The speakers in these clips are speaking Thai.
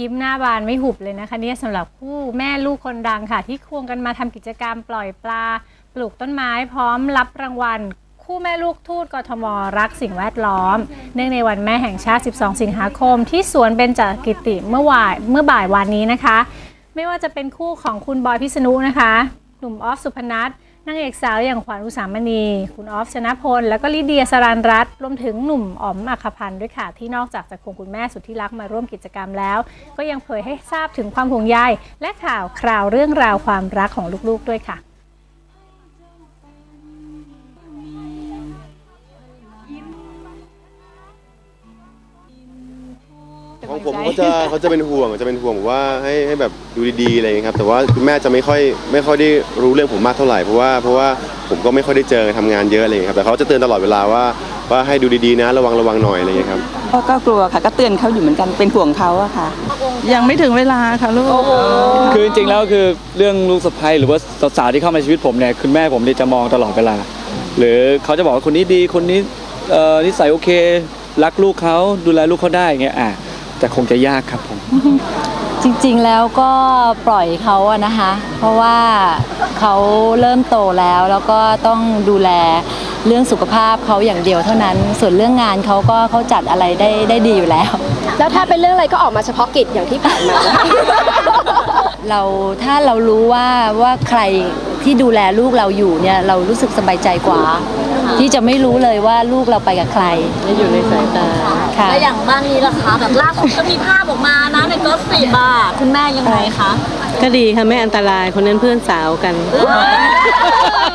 ยิ้มหน้าบานไม่หุบเลยนะคะเนี่ยสำหรับคู่แม่ลูกคนดังค่ะ ที่ควงกันมาทำกิจกรรมปล่อยปลา ปลูกต้นไม้พร้อมรับรางวัล คู่แม่ลูกทูตกทมรักสิ่งแวดล้อม เนื่องในวันแม่แห่งชาติ 12 สิงหาคม ที่สวนเบญจกิติเมื่อวานเมื่อบ่ายวันนี้นะคะ ไม่ว่าจะเป็นคู่ของคุณบอยพิษณุนะคะหนุ่มออฟสุพนัท นางเอกสาวอย่างขวัญอุสามณี คุณออฟชนะพล แล้วก็ลิเดียสรันรัตน์รวมถึงหนุ่มอ๋อมอัคพันธ์ด้วยค่ะ ที่นอกจากจะควงคุณแม่สุดที่รักมาร่วมกิจกรรมแล้ว ก็ยังเผยให้ทราบถึงความห่วงใยและข่าวคราวเรื่องราวความรักของลูกๆด้วยค่ะ ของผมเขาจะเขาจะเป็นห่วงจะเป็นห่วงว่าให้ให้แบบดูดีๆอะไรอย่างเงี้ยครับแต่ว่าคุณแม่จะไม่ค่อยไม่ค่อยได้รู้เรื่องผมมากเท่าไหร่เพราะว่าเพราะว่าผมก็ไม่ค่อยได้เจอทำงานเยอะอะไรอย่างเงี้ยครับแต่เขาจะเตือนตลอดเวลาว่าว่าให้ดูดีๆนะระวังระวังหน่อยอะไรอย่างเงี้ยครับก็ก็กลัวค่ะ ก็เตือนเขาอยู่เหมือนกันเป็นห่วงเขาอะค่ะ ยังไม่ถึงเวลาค่ะลูก คือจริงๆแล้วคือเรื่องลูกสะใภ้หรือว่าสาวๆที่เข้ามาในชีวิตผมเนี่ยคุณแม่ผมเนี่ยจะมองตลอดเวลา หรือเขาจะบอกว่าคนนี้ดีคนนี้เอ่อนิสัยโอเค รักลูกเขาดูแลลูกเขาได้อย่างเงี้ยอะ แต่คงจะยากครับผม จริงๆแล้วก็ปล่อยเขาอะนะคะ เพราะว่าเขาเริ่มโตแล้วแล้วก็ต้องดูแลเรื่องสุขภาพเขาอย่างเดียวเท่านั้น ส่วนเรื่องงานเขาก็เขาจัดอะไรได้ได้ดีอยู่แล้ว แล้วถ้าเป็นเรื่องอะไรก็ออกมาเฉพาะกิจอย่างที่ผ่านมา เราถ้าเรารู้ว่าว่าใครที่ดูแลลูกเราอยู่เนี่ยเรารู้สึกสบายใจกว่า ที่จะไม่รู้เลยว่าลูกเราไปกับใครและอยู่ในสายตา ค่ะ แล้วอย่างบ้านนี้ล่ะคะแบบล่าสุดก็มีภาพออกมานะในก็สิบอะคุณแม่ยังไงคะก็ดีค่ะไม่อันตรายคนนั้นเพื่อนสาวกันจริ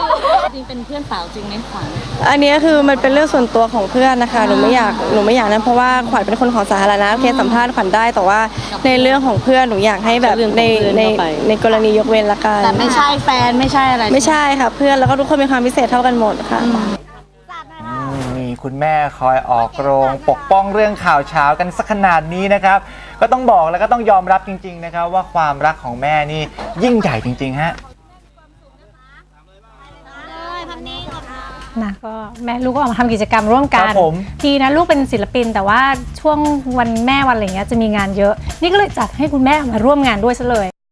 ง เป็นเพื่อนสาวจริงไหมขวัญอันนี้คือมันเป็นเรื่องส่วนตัวของเพื่อนนะคะหนูไม่อยากหนูไม่อยากนั้นเพราะว่าขวัญเป็นคนของสาธารณะโอเคสัมภาษณ์ขวัญได้แต่ว่าในเรื่องของเพื่อนหนูอยากให้แบบเรื่องของในเพื่อนในเข้าไปในกรณียกเว้นละกันแต่ไม่ใช่แฟนไม่ใช่อะไรไม่ใช่ค่ะ เพื่อนแล้วก็ทุกคนมีความพิเศษเท่ากันหมดค่ะมีคุณแม่คอยออกโรงปกป้องเรื่องข่าวเช้ากันสักขนาดนี้นะครับ ก็ต้องบอกแล้วก็ต้องยอมรับจริง ๆ นะครับ ว่าความรักของแม่นี่ยิ่งใหญ่จริง ๆ ฮะ นะก็แม่ลูกก็ออกมาทำกิจกรรมร่วมกัคนรับผมทีนะลูกเป็นศิลปิน แต่ว่าช่วงวันแม่วันอะไรเงี้ยจะมีงานเยอะ นี่ก็เลยจัดให้คุณแม่มาร่วมงานด้วยซะเลย